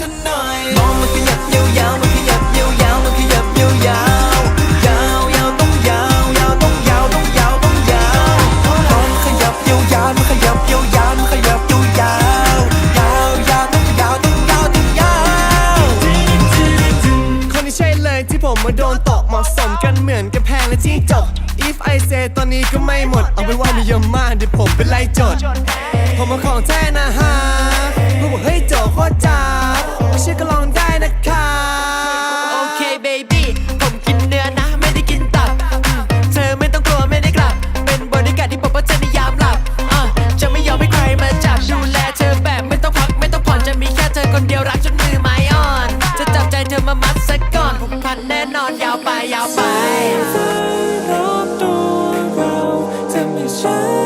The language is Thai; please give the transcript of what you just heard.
เธอหน่อยมองมันขยับยาวๆมันขยับยาวๆมันขยับยาวๆยาวยาวต้องยาวยาวต้องยาวต้องยาวต้องยาวมองมันขยับยาวๆมันขยับยาวๆมันขยับยาวๆยาวยาวต้องยาวต้องยาวต้องยาวคนที่ใช่เลยที่ผมมาโดนตอกเหมาะสมกันเหมือนกันแพงและจี้จบ if I say ตอนนี้ก็ไม่หมดเอาเป็นว่ามีเยอะมากเดี๋ยวผมไปไล่จด ผมมาของแท้นะฮะ คะโอเคเบบี้ผมกินเนื้อนะ ไม่ได้กินตับ เธอไม่ต้องกลัวไม่ได้กลับ เป็นบริการที่ผมว่าจะนิยามหลับจะไม่ยอมให้ใครมาจับดูแลเธอแบบไม่ต้องพักไม่ต้องผ่อนจะมีแค่เธอคนเดียวรักจนมือไม้อ่อน จะจับใจเธอมามัดซะก่อนผูกพันแน่นอนยาวไปยาวไปรอบตัวเราจะม่ใช่